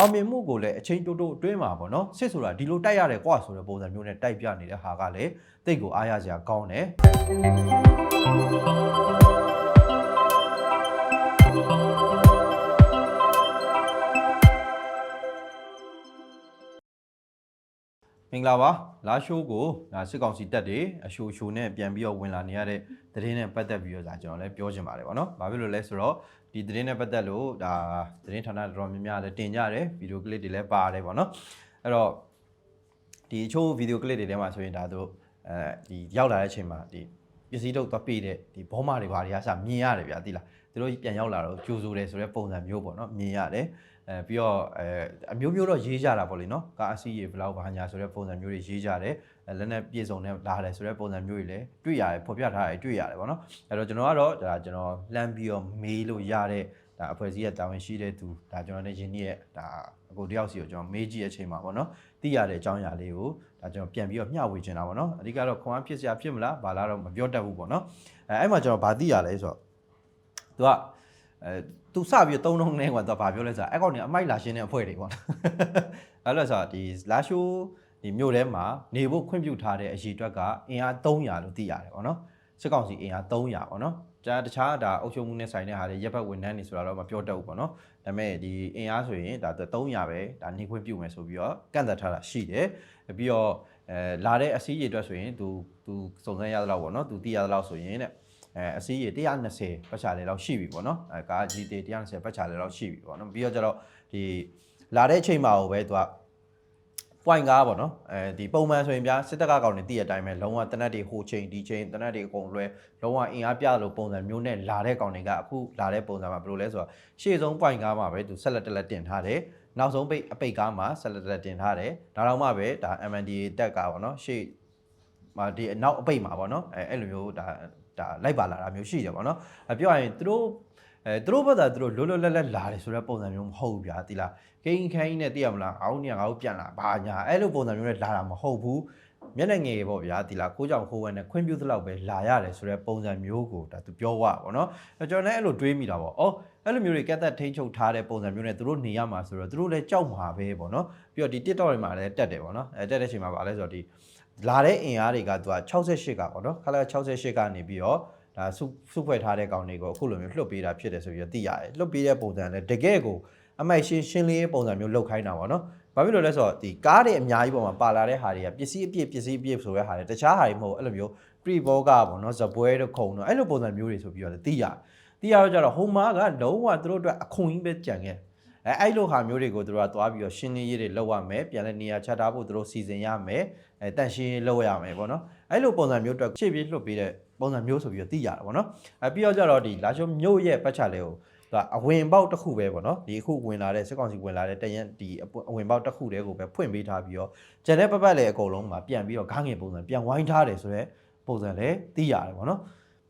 အောင်မြင်မှုကိုလည်းအချိန်တိုးတိုးအတွင်းမှာပေါ့နော်စစ်ဆိုတာဒီလိုတိုက်ရတယ်ကွာဆိုတဲ့ပုံစံမျိုးနဲ့တိုက်ပြနေတဲ့ဟာကလည်းတိတ်ကိုအားရစရာကောင်းတယ် မင်္ဂလာပါလာရှိုးကိုဒါစစ်ကောင်စီတက်တွေအရှိုရှိုနဲ့ပြန်ပြီးတော့ဝင်လာနေရတဲ့သတင်းနဲ့ပတ်သက်ပြီးတော့ဒါကျွန်တော်လည်းပြောချင်ပါတယ်ဗောနော်။ဘာဖြစ်လို့လဲဆိုတော့ဒီသတင်းနဲ့ပတ်သက်လို့ဒါသတင်းဌာနတော်တော်များများလည်းတင်ကြတယ်ဗီဒီယိုကလစ်တွေလည်းပါတယ်ဗောနော်။အဲ့တော့ဒီအချို့ဗီဒီယိုကလစ်တွေထဲမှာဆိုရင်ဒါတို့အဲဒီရောက်လာတဲ့အချိန်မှာဒီပစ္စည်းထုတ်သွားပြတဲ့ဒီဘောမတွေဘာတွေကစမြင်ရတယ်ဗျာသိလား။သူတို့ပြန်ရောက်လာတော့ကြိုးဆိုတယ်ဆိုတဲ့ပုံစံမျိုးပေါ့နော်မြင်ရတယ်။ အဲပြီးတော့အဲအမျိုးမျိုးတော့ရေးကြတာပေါ့လေနော်ကားအစီးရေဘလောက်ဘာညာဆိုတဲ့ပုံစံမျိုးတွေရေးကြတယ်အဲလက်နဲ့ပြေဆုံးနဲ့လာတယ်ဆိုတဲ့ပုံစံမျိုးတွေလည်းတွေ့ရတယ်ဖော်ပြထားတယ်တွေ့ရတယ်ပေါ့နော်အဲတော့ကျွန်တော်ကတော့ဒါကျွန်တော်လှမ်းပြီးတော့မေးလို့ရတဲ့ဒါအဖွဲ့အစည်းရဲ့တာဝန်ရှိတဲ့သူဒါကျွန်တော်နဲ့ယင်းရဲ့ဒါအကိုတယောက်စီကိုကျွန်တော်မေးကြည့်တဲ့အချိန်မှာပေါ့နော်သိရတဲ့အကြောင်းအရာလေးကိုဒါကျွန်တော်ပြန်ပြီးတော့မျှဝေချင်တာပေါ့နော်အဓိကတော့ခွန်အားဖြစ်စရာဖြစ်မလားဘာလားတော့မပြောတတ်ဘူးပေါ့နော်အဲအဲ့မှာကျွန်တော်ဗာသိရလဲဆိုတော့သူကအဲ သူစပြီးတော့သုံးလုံးနဲ့ကွာသူကဘာပြောလဲဆိုတော့အဲ့ကောင်နေအမိုက်လာရှင်းတဲ့အဖွဲ့တွေပေါ့အဲ့လိုဆိုတော့ဒီလာရှိုးဒီမြို့ထဲမှာနေဖို့ခွင့်ပြုထားတဲ့အရေးအတွက်ကအင်အား300လို့သိရတယ်ပေါ့နော်စစ်ကောင်စီအင်အား300ပေါ့နော်ဒါတခြားဒါအုပ်ချုပ်မှုနဲ့ဆိုင်တဲ့ဟာတွေရပ်ဘက်ဝန်ထမ်းတွေဆိုတာတော့မပြောတတ်ဘူးပေါ့နော်ဒါပေမဲ့ဒီအင်အားဆိုရင်ဒါ300ပဲဒါနေခွင့်ပြုမယ်ဆိုပြီးတော့ကန့်သက်ထားတာရှိတယ်ပြီးတော့အဲလာတဲ့အစည်းအဝေးအတွက်ဆိုရင်သူသူစုံစမ်းရသလောက်ပေါ့နော်သူသိရသလောက်ဆိုရင်တဲ့ အဲအစည်းရေ120ပတ်ချာလေလောက်ရှိပြီပေါ့နော်အဲကား GT 120ပတ်ချာလေလောက်ရှိပြီပေါ့နော်ပြီးတော့ကျတော့ဒီလာတဲ့အချိန်မှာပဲသူက point ကားပေါ့နော်အဲဒီပုံမှန်ဆိုရင်ဗျာစစ်တပ်ကကောင်နေတည့်တဲ့အတိုင်းပဲလုံးဝတနက်တွေဟိုချိန်ဒီချိန်တနက်တွေအကုန်လွဲလုံးဝအင်အားပြလို့ပုံစံမျိုးနဲ့လာတဲ့ကောင်တွေကအခုလာတဲ့ပုံစံမှာဘယ်လိုလဲဆိုတော့ရှေ့ဆုံး point ကားမှာပဲသူဆက်လက်တက်လက်တင်ထားတယ်နောက်ဆုံးပိတ်အပိတ်ကားမှာဆက်လက်တက်လက်တင်ထားတယ်ဒါတော့မှပဲဒါ MNDA တက်ကားပေါ့နော်ရှေ့မှာဒီနောက်အပိတ်မှာပေါ့နော်အဲအဲ့လိုမျိုးဒါ ဒါလိုက်ပါလာတာမျိုးရှိတယ်ပေါ့နော်အပြောရရင်သူတို့အဲသူတို့ဘက်ကသူတို့လွတ်လွတ်လပ်လပ်လာတယ်ဆိုတဲ့ပုံစံမျိုးမဟုတ်ဘူးဗျာတိလားကိန်းခိုင်းနဲ့သိရမလားအောင်းနေငါတို့ပြန်လာဘာညာအဲ့လိုပုံစံမျိုးနဲ့လာတာမဟုတ်ဘူးမျက်နှာငယ်ပေါ့ဗျာတိလားခိုးကြောင်ခိုးဝဲနဲ့ခွင့်ပြုသလောက်ပဲလာရတယ်ဆိုတဲ့ပုံစံမျိုးကိုဒါသူပြောသွားပါတော့အဲကျွန်တော်လည်းအဲ့လိုတွေးမိတာပေါ့အော်အဲ့လိုမျိုးတွေကက်သက်ထိန်းချုပ်ထားတဲ့ပုံစံမျိုးနဲ့သူတို့နေရမှာဆိုတော့သူတို့လည်းကြောက်မှာပဲပေါ့နော်ပြီးတော့ဒီ TikTok တွေမှာလည်းတက်တယ်ပေါ့နော်အဲတက်တဲ့အချိန်မှာဗာလဲဆိုတော့ဒီ လာတဲ့အင်အားတွေကသူက68ကပေါ့နော်ခလာ68ကနေပြီးတော့ဒါစုစုဖွဲ့ထားတဲ့ကောင်တွေကိုအခုလိုမျိုးလွှတ်ပေးတာဖြစ်တယ်ဆိုပြီးတော့သိရတယ်လွှတ်ပေးတဲ့ပုံစံလည်းတကယ်ကိုအမိုက်ရှင်းရှင်းလေးပုံစံမျိုးလောက်ခိုင်းတာပေါ့နော်ဘာဖြစ်လို့လဲဆိုတော့ဒီကားတွေအများကြီးပေါ်မှာပါလာတဲ့ဟာတွေကပစ္စည်းအပြည့်ပစ္စည်းအပြည့်ဆိုတဲ့ဟာတွေတခြားဟာတွေမဟုတ်အဲ့လိုမျိုး pre ဘောကပေါ့နော်ဇပွဲတို့ခုံတို့အဲ့လိုပုံစံမျိုးတွေဆိုပြီးတော့လည်းသိရတယ်သိရတော့ကြတော့ဟိုမာကလုံးဝသူတို့အတွက်အခွန်ကြီးပဲကြံခဲ့ အဲအဲ့လိုဟာမျိုးတွေကိုတို့ကသွားပြီးတော့ရှင်းလင်းရေးတွေလုပ်ရမယ်ပြန်လဲနေရာချထားဖို့တို့စီစဉ်ရမယ်အဲတန့်ရှင်းရေးလုပ်ရမယ်ပေါ့နော်အဲ့လိုပုံစံမျိုးအတွက်ရှေ့ပြေးလွတ်ပေးတဲ့ပုံစံမျိုးဆိုပြီးတော့သိရတာပေါ့နော်အဲပြီးတော့ကြတော့ဒီလာရှုံမြို့ရဲ့ပတ်ချလေးကိုသူကအဝင်ပေါက်တစ်ခုပဲပေါ့နော်ဒီအခုဝင်လာတဲ့စစ်ကောင်စီဝင်လာတဲ့တရင်ဒီအဝင်ပေါက်တစ်ခုတည်းကိုပဲဖွင့်ပေးထားပြီးတော့ကျန်တဲ့ပတ်ပတ်လည်းအကုန်လုံးမှာပြန်ပြီးတော့ဂန်းငင်ပုံစံပြန်ဝိုင်းထားတယ်ဆိုတော့ပုံစံလည်းသိရတယ်ပေါ့နော်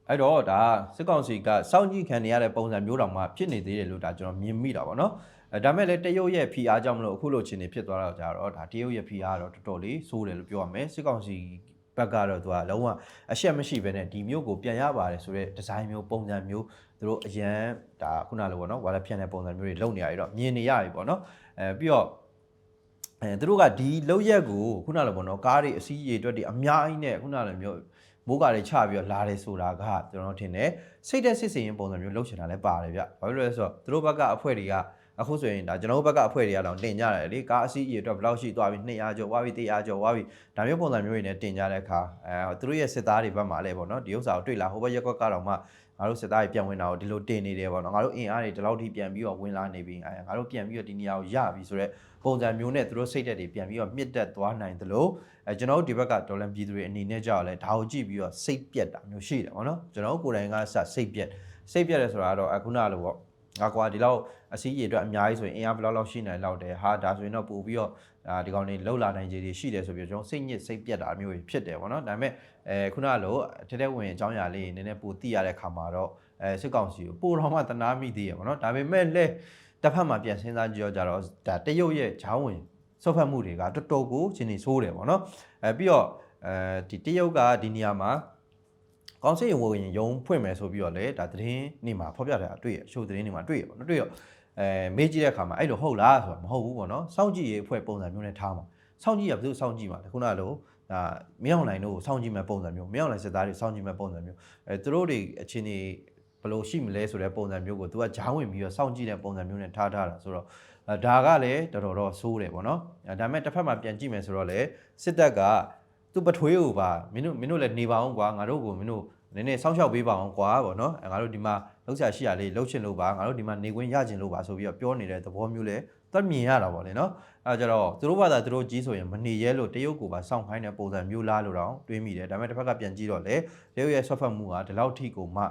အဲ့တော့ဒါစစ်ကောင်စီကစောင့်ကြည့်ခံနေရတဲ့ပုံစံမျိုးတောင်မှဖြစ်နေသေးတယ်လို့ဒါကျွန်တော်မြင်မိတာပေါ့နော်အဲ ဒါမဲ့လည်းတရုတ်ရဲ့ PR ကြောင့်မလို့အခုလိုချင်းနေဖြစ်သွားတော့ကြတော့ဒါတရုတ်ရဲ့ PR ကတော့တော်တော်လေးစိုးတယ်လို့ပြောရမယ်စစ်ကောင်စီဘက်ကတော့သူကလုံးဝအရှက်မရှိဘဲနဲ့ဒီမျိုးကိုပြန်ရပါတယ်ဆိုတော့ဒီဇိုင်းမျိုးပုံစံမျိုးသူတို့အရန်ဒါခုနလိုပေါ့နော်ဝါလက်ဖြန့်တဲ့ပုံစံမျိုးတွေလုပ်နေရပြီးတော့မြင်နေရပြီပေါ့နော်အဲပြီးတော့အဲသူတို့ကဒီလောက်ရက်ကိုခုနလိုပေါ့နော်ကားတွေအစည်းအရေအတွက်တွေအများကြီးနဲ့ခုနလိုမျိုးမိုးကားတွေချပြီးတော့လာတယ်ဆိုတာကကျွန်တော်ထင်တယ်စိတ်သက်စစ်စင်ရင်ပုံစံမျိုးလှုပ်ချင်တာလည်းပါတယ်ဗျဘာဖြစ်လို့လဲဆိုတော့သူတို့ဘက်ကအဖွဲ့တွေက အခုဆိုရင်ဒါကျွန်တော်တို့ဘက်ကအဖွဲ့တွေကတော့တင်ကြတယ်လေကားအစီးအရေအတွက်ဘယ်လောက်ရှိသွားပြီ200ကျော်သွားပြီ300ကျော်သွားပြီဒါမျိုးပုံစံမျိုးတွေနဲ့တင်ကြတဲ့အခါအဲသူတို့ရဲ့စစ်သားတွေဘက်မှာလည်းပေါ့နော်ဒီဥစ္စာကိုတွေ့လာဟိုဘက်ရက်ကွက်ကတော့မှငါတို့စစ်သားတွေပြန်ဝင်တာကိုဒီလိုတင်နေတယ်ပေါ့နော်ငါတို့အင်အားတွေဒီလောက်ထိပြန်ပြီးတော့ဝင်လာနေပြီအဲငါတို့ပြန်ပြီးတော့ဒီနေရာကိုရပြီဆိုတော့ပုံစံမျိုးနဲ့သူတို့စိတ်သက်တွေပြန်ပြီးတော့မြင့်တက်သွားနိုင်သလိုအဲကျွန်တော်တို့ဒီဘက်ကဒေါ်လာပြည်သူတွေအနေနဲ့ကြောက်လဲဒါကိုကြည့်ပြီးတော့စိတ်ပြက်တာမျိုးရှိတယ်ပေါ့နော်ကျွန်တော်တို့ကိုယ်တိုင်ကစစိတ်ပြက်စိတ်ပြက်တယ်ဆိုတာကတော့အခုနလိုပေါ့ ငါကွာဒီလောက်အစည်းအရေအတွက်အများကြီးဆိုရင်အင်အားဘယ်လောက်လောက်ရှိနိုင်လောက်တယ်ဟာဒါဆိုရင်တော့ပို့ပြီးတော့ဒါဒီကောင်တွေလှုပ်လာနိုင်ခြေတွေရှိတယ်ဆိုပြီးတော့ကျွန်တော်စိတ်ညစ်စိတ်ပြက်တာမျိုးတွေဖြစ်တယ်ပေါ့နော်ဒါပေမဲ့အဲခုနလိုထဲထဲဝင်အကြောင်းအရာလေးနည်းနည်းပိုသိရတဲ့ခါမှာတော့အဲစစ်ကောင်စီကိုပိုတော်မှတနာမိသေးရပေါ့နော်ဒါပေမဲ့လည်းတစ်ဖက်မှာပြန်စဉ်းစားကြည့်တော့ကြတော့ဒါတရုတ်ရဲ့ဂျောင်းဝင်ဆုတ်ဖက်မှုတွေကတော်တော်ကိုရှင်နေဆိုးတယ်ပေါ့နော်အဲပြီးတော့အဲဒီတရုတ်ကဒီနေရာမှာ ကောင်းစိတ်ဝင်ရုံဖွင့်မယ်ဆိုပြီးတော့လေဒါသတင်းနေမှာဖော်ပြထားတာတွေ့ရအရှိုးသတင်းနေမှာတွေ့ရပေါ့နော်တွေ့ရအဲအဲမေးကြည့်တဲ့အခါမှာအဲ့လိုဟုတ်လားဆိုတော့မဟုတ်ဘူးပေါ့နော်စောင့်ကြည့်ရေးအဖွဲ့ပုံစံမျိုးနဲ့ထားမှာစောင့်ကြည့်ရဘယ်သူစောင့်ကြည့်မှာလဲခုနကလိုဒါမင်းအောင်လိုင်တို့ကိုစောင့်ကြည့်မဲ့ပုံစံမျိုးမင်းအောင်လိုင်စစ်သားတွေစောင့်ကြည့်မဲ့ပုံစံမျိုးအဲသူတို့တွေအချင်းတွေဘယ်လိုရှိမလဲဆိုတဲ့ပုံစံမျိုးကိုသူကဂျားဝင်ပြီးတော့စောင့်ကြည့်တဲ့ပုံစံမျိုးနဲ့ထားထားတာဆိုတော့အဲဒါကလည်းတော်တော်တော့ဆိုးတယ်ပေါ့နော်အဲဒါပေမဲ့တစ်ဖက်မှာပြန်ကြည့်မယ်ဆိုတော့လေစစ်တပ်က သူပထွေးကိုပါမင်းတို့မင်းတို့လည်းနေပါအောင်ကွာငါတို့ကိုမင်းတို့နည်းနည်းစောင့်ရှောက်ပေးပါအောင်ကွာပေါ့နော်အဲငါတို့ဒီမှာလှုပ်ရှားရှိရလေးလှုပ်ချင်လို့ပါငါတို့ဒီမှာနေခွင့်ရချင်လို့ပါဆိုပြီးတော့ပြောနေတဲ့သဘောမျိုးလေသက်မြင်ရတာပေါ့လေနော်အဲကြတော့သူတို့ဘာသာသူတို့ကြီးဆိုရင်မနေရဲလို့တရုတ်ကိုပါစောင့်ခိုင်းတဲ့ပုံစံမျိုးလားလို့တော့တွေးမိတယ်ဒါပေမဲ့တစ်ဖက်ကပြန်ကြည့်တော့လေတရုတ်ရဲ့ဆွတ်ဖက်မှုကဒီလောက်ထိကိုမှ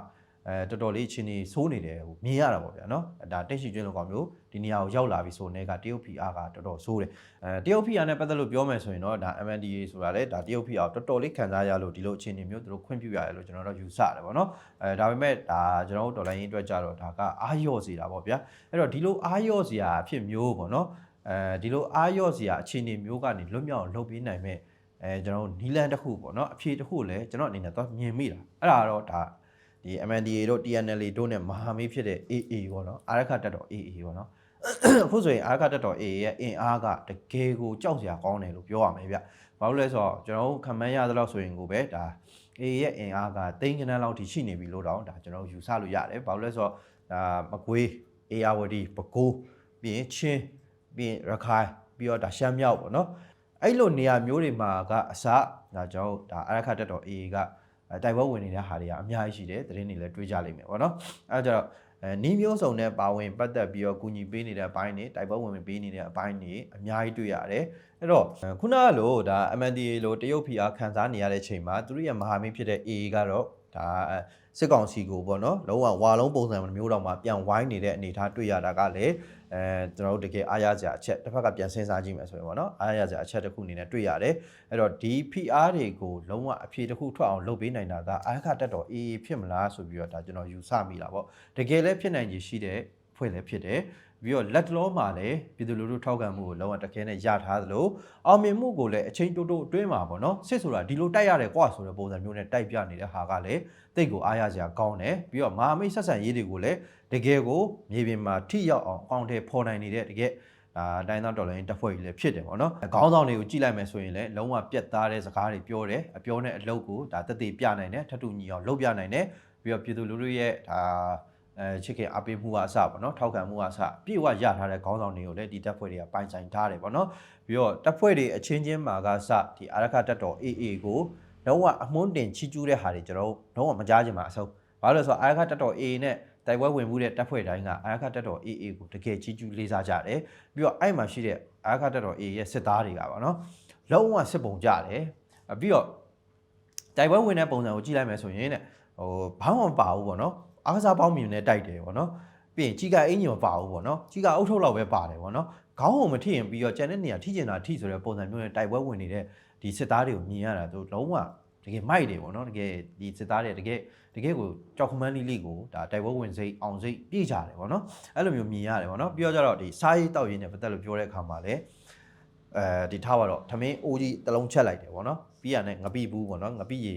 အဲတော်တော်လေးအချင်းကြီးဆိုးနေတယ်ဟိုမြင်ရတာပေါ့ဗျာနော်ဒါတိတ်ရှိကျွန်းလောကောင်မျိုးဒီနေရာကိုရောက်လာပြီဆိုနေကတရုတ် PR ကတော်တော်ဆိုးတယ်အဲတရုတ် PR နဲ့ပတ်သက်လို့ပြောမယ်ဆိုရင်တော့ဒါ MNDA ဆိုတာလေဒါတရုတ် PR ကိုတော်တော်လေးခံစားရလို့ဒီလိုအခြေအနေမျိုးသူတို့ခွင့်ပြုရတယ်လို့ကျွန်တော်တို့ယူဆတယ်ပေါ့နော်အဲဒါပေမဲ့ဒါကျွန်တော်တို့ဒေါ်လာရင်းအတွက်ကြတော့ဒါကအာရော့စီတာပေါ့ဗျာအဲ့တော့ဒီလိုအာရော့စီရာအဖြစ်မျိုးပေါ့နော်အဲဒီလိုအာရော့စီရာအခြေအနေမျိုးကနေလွတ်မြောက်အောင်လုပ်ပေးနိုင်မဲ့အဲကျွန်တော်တို့နီလန်တစ်ခုပေါ့နော်အဖြေတစ်ခုလည်းကျွန်တော်အနေနဲ့တော့မြင်မိတာအဲ့ဒါတော့ဒါ ဒီ MNDA တို့ TNL တို့နဲ့မဟာမိတ်ဖြစ်တဲ့ AA ပေါ့နော်အာရခတက်တော် AA ပေါ့နော်အခုဆိုရင်အာရခတက်တော် AA ရဲ့အင်အားကတကယ်ကိုကြောက်စရာကောင်းတယ်လို့ပြောရမယ်ဗျဘာလို့လဲဆိုတော့ကျွန်တော်တို့ခံမှန်းရသလောက်ဆိုရင်ကိုပဲဒါ AA ရဲ့အင်အားကတိန်းကနန်းလောက်ထိရှိနေပြီလို့တော့ဒါကျွန်တော်ယူဆလို့ရတယ်ဘာလို့လဲဆိုတော့ဒါမကွေးအေယာဝတီပဲခူးပြီးရင်ချင်းပြီးရင်ရခိုင်ပြီးတော့ဒါရှမ်းမြောက်ပေါ့နော်အဲ့လိုနေရာမျိုးတွေမှာကအစဒါကျွန်တော်ဒါအရခတက်တော် AA က တိုက်ပွဲဝင်နေတဲ့ဟာတွေကအများကြီးရှိတယ်သတင်းတွေလည်းတွေးကြလိမ့်မယ်ပေါ့နော်အဲဒါကြတော့အဲနီးမျိုးစုံနဲ့ပါဝင်ပတ်သက်ပြီးတော့ကူညီပေးနေတဲ့အပိုင်းတွေတိုက်ပွဲဝင်ပေးနေတဲ့အပိုင်းတွေအများကြီးတွေ့ရတယ်အဲ့တော့ခုနကလိုဒါ MNDA လိုတရုတ် PR ခန်းစားနေရတဲ့ချိန်မှာသူတို့ရဲ့မဟာမိတ်ဖြစ်တဲ့ AA ကတော့ ဒါစစ်ကောင်စီကိုပေါ့နော်လုံးဝဝါလုံးပုံစံမျိုးတော့မှပြန်ဝိုင်းနေတဲ့အနေအထားတွေ့ရတာကလည်းအဲကျွန်တော်တို့တကယ်အားရစရာအချက်တစ်ဖက်ကပြန်စဉ်းစားကြည့်မယ်ဆိုရင်ပေါ့နော်အားရစရာအချက်တစ်ခုအနေနဲ့တွေ့ရတယ်အဲ့တော့ဒီ PR တွေကိုလုံးဝအဖြေတစ်ခုထွက်အောင်လုပ်ပေးနိုင်တာကအားခတက်တော် AA ဖြစ်မလားဆိုပြီးတော့ဒါကျွန်တော်ယူဆမိတာပေါ့တကယ်လည်းဖြစ်နိုင်ခြေရှိတဲ့ဖွဲ့လည်းဖြစ်တယ် ပြီးတော့လက်တလောမှာလည်းပြည်သူလူထုထောက်ခံမှုကိုလုံးဝတခဲနဲ့ရထားသလိုအောင်မြင်မှုကိုလည်းအချိန်တိုးတိုးအတွင်းမှာပေါ့နော်စစ်ဆိုတာဒီလိုတိုက်ရတယ်ကွာဆိုတဲ့ပုံစံမျိုးနဲ့တိုက်ပြနေတဲ့ဟာကလည်းတိတ်ကိုအားရစရာကောင်းတယ်ပြီးတော့မဟာမိတ်ဆက်ဆံရေးတွေကိုလည်းတကယ်ကိုမြေပြင်မှာထိရောက်အောင်အကောင့်ထဲပေါ်နိုင်နေတဲ့တကယ်အာတိုင်းသားတော်လိုင်းတပ်ဖွဲ့ကြီးလည်းဖြစ်တယ်ပေါ့နော်ခေါင်းဆောင်တွေကိုကြည့်လိုက်မယ်ဆိုရင်လည်းလုံးဝပြတ်သားတဲ့စကားတွေပြောတယ်အပြောနဲ့အလုပ်ကိုဒါတက်တည်ပြနိုင်တယ်ထပ်တူညီအောင်လုပ်ပြနိုင်တယ်ပြီးတော့ပြည်သူလူထုရဲ့ဒါ အဲချစ်ခင်အပေးမှုကအစပေါ့နော်ထောက်ခံမှုကအစပြည့်ဝရထားတဲ့ခေါင်းဆောင်တွေကိုလည်းဒီတပ်ဖွဲ့တွေကပိုင်ဆိုင်ထားတယ်ပေါ့နော်ပြီးတော့တပ်ဖွဲ့တွေအချင်းချင်းမှာကစဒီအာရခတပ်တော် AA ကိုတော့အမွန်းတင်ချီကျူးတဲ့ဟာတွေကျွန်တော်တို့တော့မကြားချင်ပါအဆုံးဘာလို့လဲဆိုတော့အာရခတပ်တော် AA နဲ့တိုက်ပွဲဝင်မှုတဲ့တပ်ဖွဲ့တိုင်းကအာရခတပ်တော် AA ကိုတကယ်ချီကျူးလေးစားကြတယ်ပြီးတော့အဲ့မှာရှိတဲ့အာရခတပ်တော် AA ရဲ့စစ်သားတွေကပါနော်လုံးဝစစ်ပုံကြတယ်ပြီးတော့တိုက်ပွဲဝင်တဲ့ပုံစံကိုကြည့်လိုက်မယ်ဆိုရင်တဲ့ဟိုဘာမှမပါဘူးပေါ့နော် အားကစားပေါင်းမြင်နဲ့တိုက်တယ်ပေါ့နော်ပြီးရင်ကြီးကအင်ကြီးမပါဘူးပေါ့နော်ကြီးကအုတ်ထုတ်လောက်ပဲပါတယ်ပေါ့နော်ခေါင်းကိုမထိရင်ပြီးတော့ကျန်တဲ့နေရာထိကျင်တာထိဆိုတဲ့ပုံစံမျိုးနဲ့တိုက်ပွဲဝင်နေတဲ့ဒီစစ်သားတွေကိုမြင်ရတာသူလုံးဝတကယ်မိုက်တယ်ပေါ့နော်တကယ်ဒီစစ်သားတွေတကယ်တကယ်ကိုကြောက်ခမန်းလေးလေးကိုဒါတိုက်ပွဲဝင်စိတ်အောင်စိတ်ပြည့်ကြတယ်ပေါ့နော်အဲ့လိုမျိုးမြင်ရတယ်ပေါ့နော်ပြီးတော့ကျတော့ဒီစားရေးတောက်ရင်းနဲ့ပတ်သက်လို့ပြောတဲ့အခါမှာလည်းအဲဒီထားပါတော့သမင်းအိုးကြီးတစ်လုံးချက်လိုက်တယ်ပေါ့နော်ပြီးရတဲ့ငပိဘူးပေါ့နော်ငပိရီ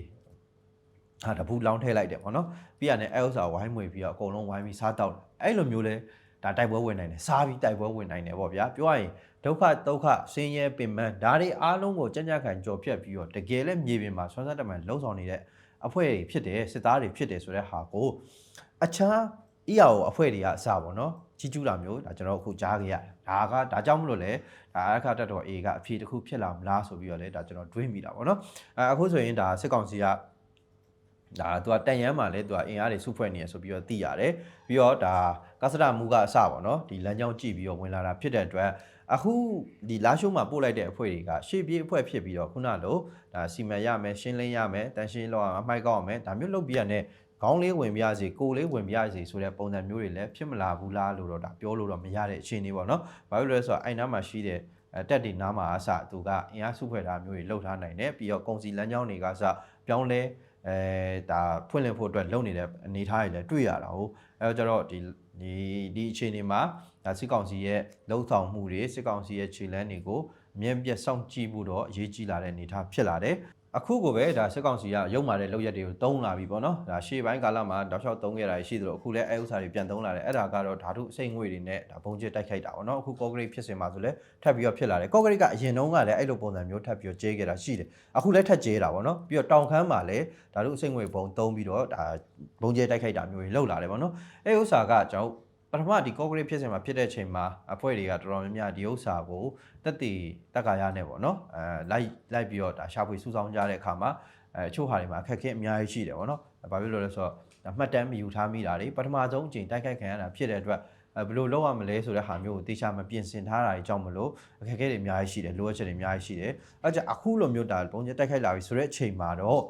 ဟာတပူလောင်းထည့်လိုက်တယ်ပေါ့နော်ပြီးရတဲ့အဲဥစ္စာဝိုင်းမွေပြီးတော့အကုန်လုံးဝိုင်းပြီးစားတောက်တယ်အဲ့လိုမျိုးလဲဒါတိုက်ပွဲဝင်နိုင်တယ်စားပြီးတိုက်ပွဲဝင်နိုင်တယ်ပေါ့ဗျာပြောရရင်ဒုက္ခဒုက္ခဆင်းရဲပင်ပန်းဒါတွေအားလုံးကိုကြံ့ကြံ့ခံကြော်ဖြတ်ပြီးတော့တကယ်လဲမြေပြင်မှာဆွမ်းစားတမန်လှုပ်ဆောင်နေတဲ့အဖွဲ့တွေဖြစ်တယ်စစ်သားတွေဖြစ်တယ်ဆိုတဲ့ဟာကိုအခြား EAO အဖွဲ့တွေကအစပေါ့နော်ကြီးကျူးတာမျိုးဒါကျွန်တော်အခုကြားခဲ့ရတယ်ဒါကဒါကြောင့်မလို့လဲဒါအခါတက်တော် A ကအဖြေတစ်ခုဖြစ်လာမလားဆိုပြီးတော့လဲဒါကျွန်တော်တွေးမိတာပေါ့နော်အဲအခုဆိုရင်ဒါစစ်ကောင်စီက ဒါသူကတန်ရမ်းမှာလဲသူကအင်အားတွေစုဖွဲ့နေရဆိုပြီးတော့သိရတယ်ပြီးတော့ဒါကစရမူကအစပေါ့နော်ဒီလမ်းကြောင်းကြည့်ပြီးတော့ဝင်လာတာဖြစ်တဲ့အတွက်အခုဒီလာရှိုးမှာပို့လိုက်တဲ့အဖွဲ့တွေကရှေ့ပြေးအဖွဲ့ဖြစ်ပြီးတော့ခုနလိုဒါစီမံရမယ်ရှင်းလင်းရမယ်တန်ရှင်းလောက်ရမယ်မှိုက်ကောက်ရမယ်ဒါမျိုးလုပ်ပြီးရတဲ့ခေါင်းလေးဝင်ပြစီကိုယ်လေးဝင်ပြစီဆိုတဲ့ပုံစံမျိုးတွေလည်းဖြစ်မလာဘူးလားလို့တော့ဒါပြောလို့တော့မရတဲ့အခြေအနေပေါ့နော်။ဘာလို့လဲဆိုတော့အဲ့နားမှာရှိတဲ့တက်ဒီနားမှာအစသူကအင်အားစုဖွဲ့တာမျိုးတွေလှုပ်ထားနိုင်တယ်ပြီးတော့ကုန်စီလမ်းကြောင်းတွေကစပြောင်းလဲ အဲဒါဖွင့်လင့်ဖို့အတွက်လုပ်နေတဲ့အနေအထားတွေလည်းတွေ့ရတာဟုတ်အဲတော့ကျတော့ဒီဒီဒီအခြေအနေမှာဒါစစ်ကောင်စီရဲ့လှုပ်ဆောင်မှုတွေစစ်ကောင်စီရဲ့ခြေလမ်းတွေကိုအမြင့်ပြတ်စောင့်ကြည့်ဖို့တော့အရေးကြီးလာတဲ့အနေအထားဖြစ်လာတယ် အခုကိုပဲဒါစစ်ကောင်စီကရုံမာတဲ့လောက်ရက်တွေကိုတုံးလာပြီပေါ့နော်ဒါရှေ့ပိုင်းကာလမှာတောက်လျှောက်တုံးခဲ့တာရှိသလိုအခုလည်းအဲဥစ္စာတွေပြန်တုံးလာတယ်အဲ့ဒါကတော့ဓာတုစိတ်ငွေတွေနဲ့ဒါဘုံကျစ်တိုက်ခိုက်တာပေါ့နော်အခုကော့ဂရိတ်ဖြစ်စင်မှာဆိုလဲထပ်ပြီးတော့ဖြစ်လာတယ်ကော့ဂရိတ်ကအရင်တုန်းကလည်းအဲ့လိုပုံစံမျိုးထပ်ပြီးတော့ကျဲခဲ့တာရှိတယ်အခုလည်းထပ်ကျဲတာပေါ့နော်ပြီးတော့တောင်ခမ်းမှာလည်းဓာတုစိတ်ငွေဘုံတုံးပြီးတော့ဒါဘုံကျဲတိုက်ခိုက်တာမျိုးတွေလောက်လာတယ်ပေါ့နော်အဲဥစ္စာကကျွန်တော် ပထမဒီကော့ဂရိတ်ဖြစ်စင်မှာဖြစ်တဲ့ချိန်မှာအဖွဲ့တွေကတော်တော်များများဒီဥစ္စာကိုတက်တည်တက်ကာရနဲ့ပေါ့နော်အဲလိုက်လိုက်ပြီးတော့ဒါရှာဖွေစုဆောင်းကြတဲ့အခါမှာအဲအချို့ဟာတွေမှာအခက်အခဲအများကြီးရှိတယ်ဗောနော်။ဘာဖြစ်လို့လဲဆိုတော့ဒါမှတ်တမ်းမယူထားမိတာတွေပထမဆုံးအချိန်တိုက်ခိုက်ခံရတာဖြစ်တဲ့အတွက်အဲဘယ်လိုလုပ်ရမလဲဆိုတဲ့ဟာမျိုးကိုတေချာမပြင်ဆင်ထားတာတွေကြောင့်မလို့အခက်အခဲတွေအများကြီးရှိတယ်လိုအပ်ချက်တွေအများကြီးရှိတယ်။အဲကြောင့်အခုလိုမျိုးဒါပုံကျတိုက်ခိုက်လာပြီဆိုတဲ့အချိန်မှာတော့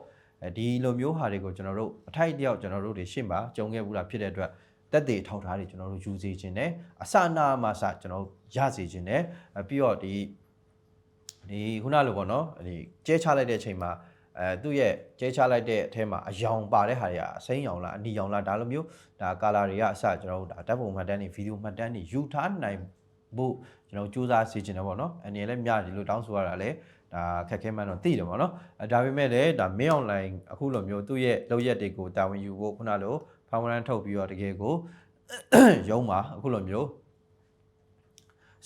အဲဒီလိုမျိုးဟာတွေကိုကျွန်တော်တို့အထိုက်တယောက်ကျွန်တော်တို့တွေရှင်းပါကြုံခဲ့ဘူးလားဖြစ်တဲ့အတွက် တက်တေထောက်ထားတွေကျွန်တော်တို့ယူစေခြင်းနဲ့အစအနာမှာစကျွန်တော်ရစေခြင်းနဲ့ပြီးတော့ဒီဒီခုနလိုပေါ့နော်ဒီကျဲချလိုက်တဲ့အချိန်မှာအဲသူ့ရဲ့ကျဲချလိုက်တဲ့အထဲမှာအယောင်ပါတဲ့ဟာတွေကအစိမ်းရောင်လားအနီရောင်လားဒါလိုမျိုးဒါကာလာတွေကအစကျွန်တော်တို့ဒါဓာတ်ပုံမှတ်တမ်းတွေဗီဒီယိုမှတ်တမ်းတွေယူထားနိုင်ဖို့ကျွန်တော်စူးစမ်းစီခြင်းတယ်ပေါ့နော်အနေနဲ့လည်းမြတယ်လို့တောင်းဆိုရတာလည်းဒါခက်ခဲမှန်းတော့သိတယ်ပေါ့နော်အဲဒါပေမဲ့လည်းဒါမင်းအွန်လိုင်းအခုလိုမျိုးသူ့ရဲ့လောက်ရက်တွေကိုတာဝန်ယူဖို့ခုနလို ဖောင်ဝရန်ထုတ်ပြီးတော့တကယ်ကိုရုံးပါအခုလိုမျိုး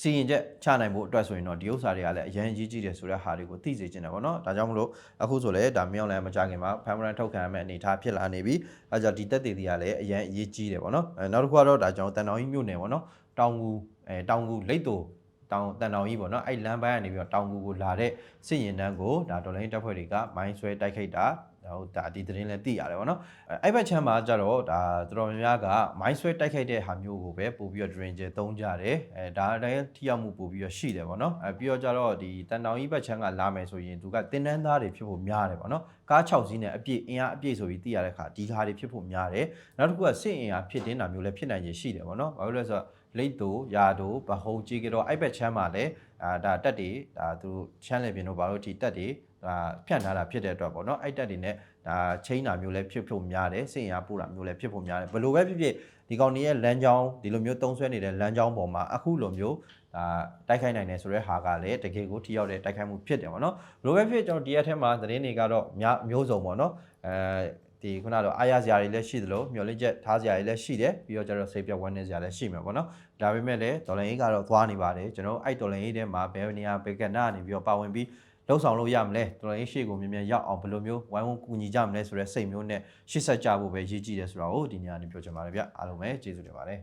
စီရင်ချက်ချနိုင်ဖို့အတွက်ဆိုရင်တော့ဒီဥစ္စာတွေကလည်းအရင်ကြီးကြီးတယ်ဆိုတဲ့ဟာတွေကိုသိစေချင်တယ်ပေါ့နော်ဒါကြောင့်မလို့အခုဆိုလည်းဒါမြောင်းလည်းမကြခင်မှာဖမ်မရန်ထုတ်ခံရမယ့်အနေအထားဖြစ်လာနေပြီအဲကြောင့်ဒီတက်သေးတွေကလည်းအရင်အရေးကြီးတယ်ပေါ့နော်အဲနောက်တစ်ခုကတော့ဒါကြောင့်တန်တော်ကြီးမြို့နယ်ပေါ့နော်တောင်ကူအဲတောင်ကူလိတ်တူတောင်တန်တော်ကြီးပေါ့နော်အဲ့လမ်းပိုင်းကနေပြီးတော့တောင်ကူကိုလာတဲ့စစ်ရင်တန်းကိုဒါဒေါ်လာရင်းတပ်ဖွဲ့တွေကမိုင်းဆွဲတိုက်ခိုက်တာ ဒါဟုတ်ဒါဒီသတင်းလည်းသိရတယ်ပေါ့နော်အဲ့ဘက်ချမ်းမှာကြတော့ဒါတော်တော်များများကမိုင်းဆွဲတိုက်ခိုက်တဲ့ဟာမျိုးကိုပဲပို့ပြီးတော့ dranger သုံးကြတယ်အဲဒါလည်းထိရောက်မှုပို့ပြီးတော့ရှိတယ်ပေါ့နော်အဲပြီးတော့ကြတော့ဒီတန်တောင်ကြီးဘက်ချမ်းကလာမယ်ဆိုရင်သူကတင်းတန်းသားတွေဖြစ်ဖို့များတယ်ပေါ့နော်ကား6စီးနဲ့အပြည့်အင်အားအပြည့်ဆိုပြီးသိရတဲ့အခါဒီကားတွေဖြစ်ဖို့များတယ်နောက်တစ်ခုကစစ်အင်အားဖြစ်တင်းတာမျိုးလည်းဖြစ်နိုင်ရရှိတယ်ပေါ့နော်ဘာလို့လဲဆိုတော့လိတ်တူယာတူဘဟုံကြီးကတော့အဲ့ဘက်ချမ်းမှာလည်း အာဒါတက်တွေဒါသူချမ်းလေပြင်းတို့ဘာလို့ဒီတက်တွေဒါဖြန့်ထားတာဖြစ်တဲ့အတွက်ပေါ့နော်အဲ့တက်တွေနဲ့ဒါချိန်တာမျိုးလည်းဖြစ်ဖို့များတယ်စင်ရပို့တာမျိုးလည်းဖြစ်ဖို့များတယ်ဘယ်လိုပဲဖြစ်ဖြစ်ဒီကောင်ကြီးရဲ့လမ်းကြောင်းဒီလိုမျိုးတုံးဆွဲနေတဲ့လမ်းကြောင်းပေါ်မှာအခုလိုမျိုးဒါတိုက်ခိုက်နိုင်တယ်ဆိုတဲ့ဟာကလည်းတကယ်ကိုထိရောက်တဲ့တိုက်ခိုက်မှုဖြစ်တယ်ပေါ့နော်ဘယ်လိုပဲဖြစ်ကျွန်တော်ဒီရက်ထဲမှာသတင်းတွေကတော့များမျိုးစုံပေါ့နော်အဲ ဒီခုနကတော့အားရစရာတွေလည်းရှိသလိုမျော်လင့်ချက်ထားစရာတွေလည်းရှိတယ်ပြီးတော့ကျတော့စိတ်ပြတ်ဝမ်းနည်းစရာလည်းရှိမှာပေါ့နော်ဒါပေမဲ့လည်းဒေါ်လာရေးကတော့သွားနေပါတယ်ကျွန်တော်အဲ့ဒေါ်လာရေးထဲမှာဘယ်နေရာဘယ်ကဏ္ဍကနေပြီးတော့ပါဝင်ပြီးလှုပ်ဆောင်လို့ရမလဲတော်တော်လေးရှေ့ကိုမြင်မြန်ရောက်အောင်ဘယ်လိုမျိုးဝိုင်းဝန်းကူညီကြမလဲဆိုတဲ့စိတ်မျိုးနဲ့ရှေ့ဆက်ကြဖို့ပဲရည်ကြည်တယ်ဆိုတာကိုဒီနေရာနေပြောချင်ပါတယ်ဗျအားလုံးပဲကျေးဇူးတင်ပါတယ်